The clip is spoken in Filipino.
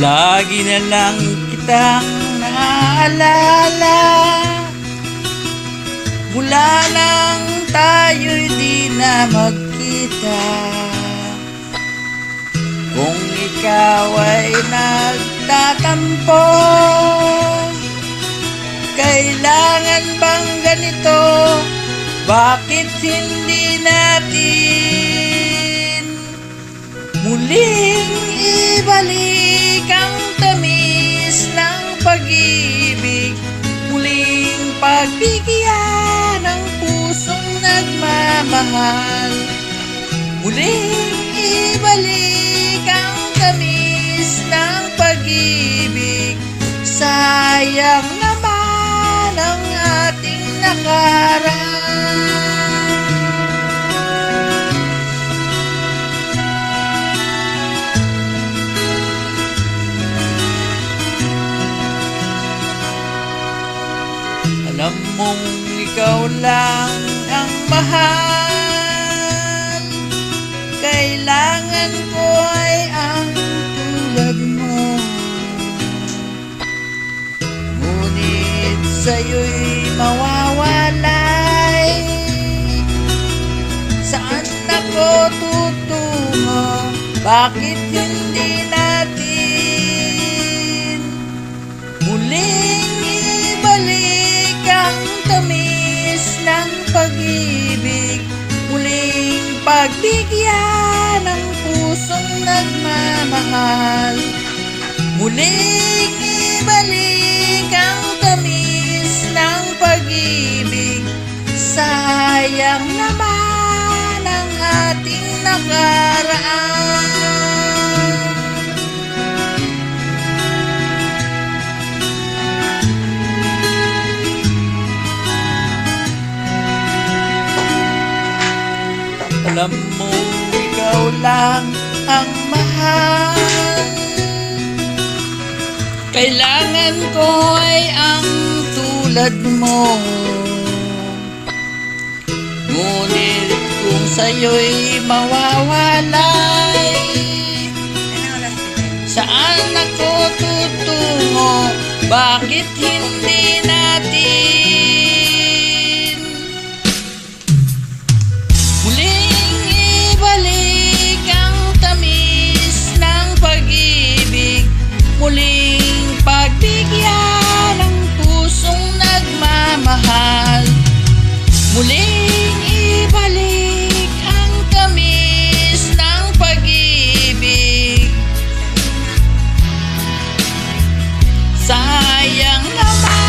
Lagi na lang kitang naaalala Mula nang tayo'y di na magkita. Kung ikaw ay nagtatampo Kailangan bang ganito? Bakit hindi natin Muling ibalik Pagbigyan ng pusong nagmamahal. Muling ibalik ang tamis ng pag-ibig. Sayang naman ang ating nakaraan Alam mong ikaw lang ang mahal. Kailangan ko ay ang tulad mo. Ngunit sa'yo'y mawawalay. Saan ako tutungo? Bakit hindi natin pagbigyan ng pusong nagmamahal. Muling ibalik ang tamis ng pag-ibig. Sayang naman ang ating nakaraan Alam mo, ikaw lang ang mahal Kailangan ko ay ang tulad mo Ngunit kung sa'yo'y mawawalay Saan ako tutungo? Bakit hindi natin Muling ibalik ang kamis ng pag-ibig. Sayang naman.